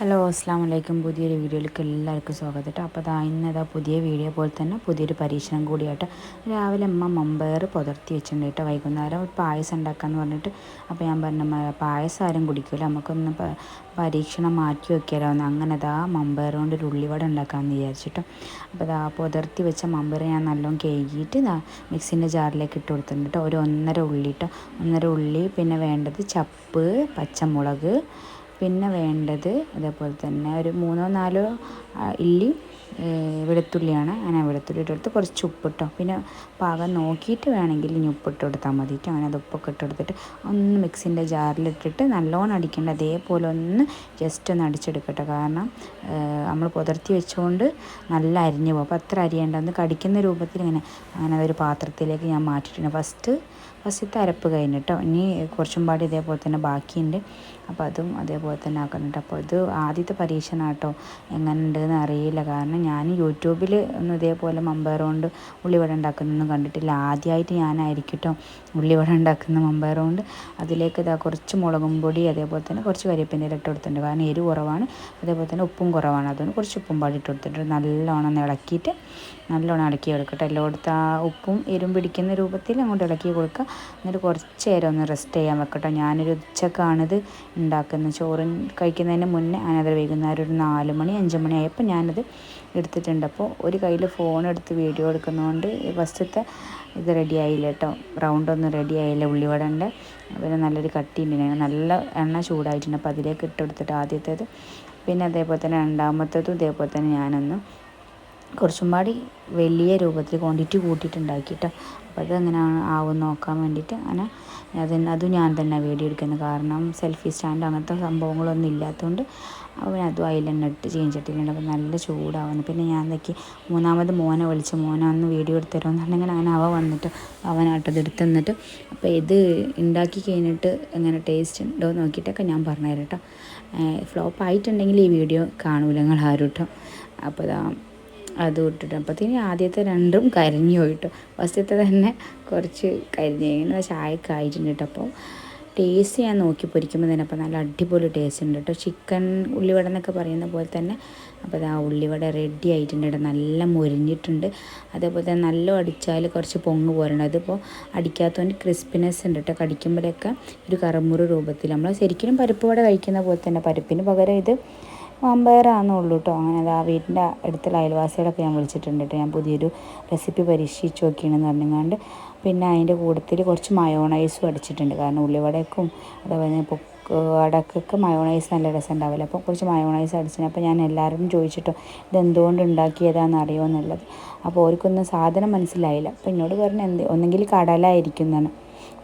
Hello അസ്സാം വലൈക്കും പുതിയൊരു വീഡിയോയിലേക്ക് എല്ലാവർക്കും സ്വാഗതം കേട്ടോ. അപ്പോൾ ഇന്നതാ പുതിയ വീഡിയോ പോലെ തന്നെ പുതിയൊരു പരീക്ഷണം കൂടിയായിട്ട് രാവിലെ അമ്മ മമ്പയർ പുതർത്തി വെച്ചിട്ടുണ്ട് കേട്ടോ. വൈകുന്നേരം പായസം ഉണ്ടാക്കാമെന്ന് പറഞ്ഞിട്ട്. അപ്പോൾ ഞാൻ പറഞ്ഞ പായസം ആരും കുടിക്കില്ല നമുക്കൊന്ന് പരീക്ഷണം മാറ്റി വെക്കാലോ അങ്ങനെ ഇതാ മമ്പയർ കൊണ്ട് ഒരു ഉള്ളിവട ഉണ്ടാക്കാമെന്ന് വിചാരിച്ചിട്ടോ. അപ്പോൾ ഇതാ പുതർത്തി വെച്ച മമ്പയർ ഞാൻ നല്ലോണം കഴുകിയിട്ട് ഇതാ മിക്സിന്റെ ജാറിലേക്ക് ഇട്ട് കൊടുത്തിട്ടുണ്ട് കേട്ടോ. ഒരു ഒന്നര ഉള്ളി കേട്ടോ ഒന്നര ഉള്ളി പിന്നെ വേണ്ടത് ചപ്പ് പച്ചമുളക് പിന്നെ വേണ്ടത് അതേപോലെ തന്നെ ഒരു മൂന്നോ നാലോ ഇല്ലി വെളുത്തുള്ളിയാണ്. അങ്ങനെ വെളുത്തുള്ളി ഇട്ടെടുത്ത് കുറച്ച് ഉപ്പിട്ടോ പിന്നെ പാകം നോക്കിയിട്ട് വേണമെങ്കിൽ ഇനി ഉപ്പിട്ട് കൊടുത്താൽ മതിയിട്ട് അങ്ങനെ അത് ഉപ്പൊക്കെ ഇട്ടെടുത്തിട്ട് ഒന്ന് മിക്സിന്റെ ജാറിലിട്ടിട്ട് നല്ലോണം അടിക്കേണ്ട അതേപോലെ ഒന്ന് ജസ്റ്റ് ഒന്ന് അടിച്ചെടുക്കട്ടെ. കാരണം നമ്മൾ പുതർത്തി വെച്ചുകൊണ്ട് നല്ല അരിഞ്ഞു പോകും. അപ്പോൾ അത്ര അരിയേണ്ട ഒന്ന് കടിക്കുന്ന രൂപത്തിൽ ഇങ്ങനെ അങ്ങനെ അതൊരു പാത്രത്തിലേക്ക് ഞാൻ മാറ്റിയിട്ടുണ്ട്. ഫസ്റ്റ് ഫസ്റ്റത്തെ അരപ്പ് കഴിഞ്ഞിട്ടോ. ഇനി കുറച്ചും പാടി ഇതേപോലെ തന്നെ ബാക്കിയുണ്ട്. അപ്പോൾ അതും അതേപോലെ തന്നെ ആക്കുന്നുണ്ട് അപ്പോൾ ഇത് ആദ്യത്തെ എങ്ങനെ ഉണ്ടെന്ന് അറിയില്ല. കാരണം ഞാൻ യൂട്യൂബിൽ ഒന്നും ഇതേപോലെ മമ്പയർ കൊണ്ട് ഉള്ളിവട ഉണ്ടാക്കുന്നൊന്നും കണ്ടിട്ടില്ല. ആദ്യമായിട്ട് ഞാനായിരിക്കും കേട്ടോ ഉള്ളിവട ഉണ്ടാക്കുന്ന മമ്പയർ കൊണ്ട്. അതിലേക്ക് ഇതാ കുറച്ച് മുളകും പൊടി അതേപോലെ തന്നെ കുറച്ച് കരിയപ്പിന്റെ ഇട്ട് കൊടുത്തിട്ടുണ്ട്. കാരണം എരിവ് കുറവാണ്. അതേപോലെ തന്നെ ഉപ്പും കുറവാണ്. അതുകൊണ്ട് കുറച്ച് ഉപ്പും പാടി ഇട്ട് കൊടുത്തിട്ടുണ്ട്. നല്ലോണം ഇളക്കിയിട്ട് നല്ലോണം ഇളക്കി എടുക്കട്ടെ എല്ലായിടത്ത് ആ ഉപ്പും എരും പിടിക്കുന്ന രൂപത്തിൽ അങ്ങോട്ട് ഇളക്കി കൊടുക്കുക. എന്നിട്ട് കുറച്ച് നേരം ഒന്ന് റെസ്റ്റ് ചെയ്യാൻ വെക്കട്ടോ. ഞാനൊരു ഉച്ചക്കാണിത് ഉണ്ടാക്കുന്നത്. ചോറ് കഴിക്കുന്നതിന് മുന്നേ ഞാനത് വൈകുന്നേരം ഒരു നാല് മണി അഞ്ച് മണി ആയപ്പോൾ ഞാനത് എടുത്തിട്ടുണ്ട്. അപ്പോൾ ഒരു കയ്യിൽ ഫോൺ എടുത്ത് വീഡിയോ എടുക്കുന്നതുകൊണ്ട് ഫസ്റ്റത്തെ ഇത് റെഡി ആയില്ല കേട്ടോ. റൗണ്ട് ഒന്നും റെഡി ആയില്ല ഉള്ളിവടന്റെ പിന്നെ നല്ലൊരു കട്ടി ഉണ്ട്. നല്ല എണ്ണ ചൂടായിട്ടുണ്ട്. അപ്പോൾ അതിലേക്ക് ഇട്ടെടുത്തിട്ട് ആദ്യത്തേത്. പിന്നെ അതേപോലെ തന്നെ രണ്ടാമത്തേതും ഇതേപോലെ തന്നെ ഞാനൊന്ന് കുറച്ചും പാടി വലിയ രൂപത്തിൽ ക്വാണ്ടിറ്റി കൂട്ടിയിട്ടുണ്ടാക്കിയിട്ട് അപ്പോൾ അതെങ്ങനെ ആവും നോക്കാൻ വേണ്ടിയിട്ട് അങ്ങനെ അത് അതും ഞാൻ തന്നെ വീഡിയോ എടുക്കുന്നത്. കാരണം സെൽഫി സ്റ്റാൻഡ് അങ്ങനത്തെ സംഭവങ്ങളൊന്നും ഇല്ലാത്തതുകൊണ്ട് അവൻ അതും അതിൽ തന്നെ ഇട്ട് ചീഞ്ചട്ടിയിലുണ്ട് അപ്പോൾ നല്ല ചൂടാവുന്നു. പിന്നെ ഞാൻ എന്തൊക്കെ മൂന്നാമത് മോനെ വിളിച്ച്. മോനെ ഒന്ന് വീഡിയോ എടുത്ത് തരുമെന്നുണ്ടെങ്കിൽ അങ്ങനെ അവ വന്നിട്ട് അവനാട്ടത് എടുത്ത് തന്നിട്ട് അപ്പോൾ ഇത് ഉണ്ടാക്കി കഴിഞ്ഞിട്ട് എങ്ങനെ ടേസ്റ്റ് ഉണ്ടോ നോക്കിയിട്ടൊക്കെ ഞാൻ പറഞ്ഞുതരാം കേട്ടോ. ഫ്ലോപ്പ് ആയിട്ടുണ്ടെങ്കിൽ ഈ വീഡിയോ കാണൂല നിങ്ങൾ ആരും കേട്ടോ. അപ്പോൾ അത് ഇട്ടിട്ട് അപ്പോഴത്തേന് ആദ്യത്തെ രണ്ടും കരിഞ്ഞു പോയിട്ടു. ഫസ്റ്റത്തെ തന്നെ കുറച്ച് കരിഞ്ഞു ഇങ്ങനെ ചായ ആയിട്ടുണ്ട് അപ്പോൾ ടേസ്റ്റ് ഞാൻ നോക്കി പൊരിക്കുമ്പോൾ തന്നെ അപ്പോൾ നല്ല അടിപൊളി ടേസ്റ്റ് ഉണ്ട് കേട്ടോ ചിക്കൻ ഉള്ളിവട എന്നൊക്കെ പറയുന്ന പോലെ തന്നെ അപ്പോൾ ആ ഉള്ളിവട റെഡി ആയിട്ടുണ്ട് നല്ല മുരിഞ്ഞിട്ടുണ്ട്. അതേപോലെ തന്നെ നല്ല അടിച്ചാൽ കുറച്ച് പൊങ്ങ് പോരുണ്ട് അതിപ്പോൾ അടിക്കാത്തതുകൊണ്ട് ക്രിസ്പിനെസ് ഉണ്ട് കേട്ടോ കടിക്കുമ്പോഴൊക്കെ ഒരു കറമുറി രൂപത്തിൽ. നമ്മൾ ശരിക്കും പരിപ്പ് വട കഴിക്കുന്ന പോലെ തന്നെ. പരിപ്പിന് പകരം ഇത് വമ്പയറാണെന്നുള്ളൂ കേട്ടോ അങ്ങനെ ആ വീടിന്റെ അടുത്തുള്ള അയൽവാസികളൊക്കെ ഞാൻ വിളിച്ചിട്ടുണ്ട് കേട്ടോ ഞാൻ പുതിയൊരു റെസിപ്പി പരീക്ഷിച്ച് നോക്കിയാണെന്ന് പറഞ്ഞുകൊണ്ട് പിന്നെ അതിന്റെ കൂട്ടത്തിൽ കുറച്ച് മയോണൈസും അടിച്ചിട്ടുണ്ട്. കാരണം ഉള്ളിവടക്കും അതേപോലെ അടക്കൊക്കെ മയോണൈസ് നല്ല രസം ഉണ്ടാവില്ല അപ്പോൾ കുറച്ച് മയോണൈസ് അടിച്ചിന്. അപ്പോൾ ഞാൻ എല്ലാവരും ചോദിച്ചിട്ടോ ഇതെന്തുകൊണ്ട് ഉണ്ടാക്കിയതാണെന്ന് അറിയുമോ എന്നുള്ളത്. അപ്പോൾ അവർക്കൊന്നും സാധനം മനസ്സിലായില്ല. അപ്പോൾ എന്നോട് പറഞ്ഞ എന്ത് ഒന്നെങ്കിൽ കടലായിരിക്കും എന്നാണ്.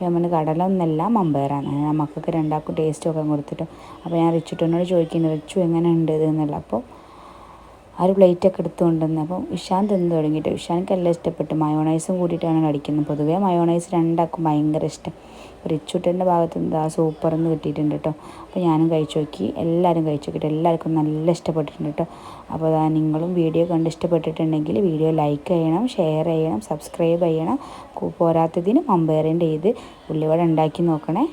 ഞാൻ കടല ഒന്നല്ല മമ്പയറാണ്. മക്കൾക്ക് രണ്ടാൾക്കും ടേസ്റ്റ് ഒക്കെ കൊടുത്തിട്ട്. അപ്പോൾ ഞാൻ റിച്ചുട്ടനോട് ചോദിക്കുന്നു റിച്ചു എങ്ങനെ ഉണ്ട് അപ്പോൾ ആ ഒരു പ്ലേറ്റൊക്കെ എടുത്തുകൊണ്ടുവന്ന് അപ്പം ഇഷാൻ തിന്ന് തുടങ്ങിയിട്ട്. ഇഷാൻക്ക് എല്ലാം ഇഷ്ടപ്പെട്ടു. മയോണൈസും കൂടിയിട്ടാണ് കടിക്കുന്നത് പൊതുവേ മയോണൈസ് രണ്ടാക്കും ഭയങ്കര ഇഷ്ടം. റിച്ചുട്ടന്റെ ഭാഗത്ത് എന്താ സൂപ്പറെന്ന് കിട്ടിയിട്ടുണ്ട് കേട്ടോ. അപ്പോൾ ഞാനും കഴിച്ചു നോക്കി. എല്ലാവരും കഴിച്ചു നോക്കിയിട്ട് എല്ലാവർക്കും നല്ല ഇഷ്ടപ്പെട്ടിട്ടുണ്ട് കേട്ടോ. അപ്പോൾ അതാ നിങ്ങളും വീഡിയോ കണ്ട് ഇഷ്ടപ്പെട്ടിട്ടുണ്ടെങ്കിൽ വീഡിയോ ലൈക്ക് ചെയ്യണം ഷെയർ ചെയ്യണം സബ്സ്ക്രൈബ് ചെയ്യണം. പോരാത്തതിന് അമ്പയറിന്റെ ഇത് ഉള്ളിവട ഉണ്ടാക്കി നോക്കണേ.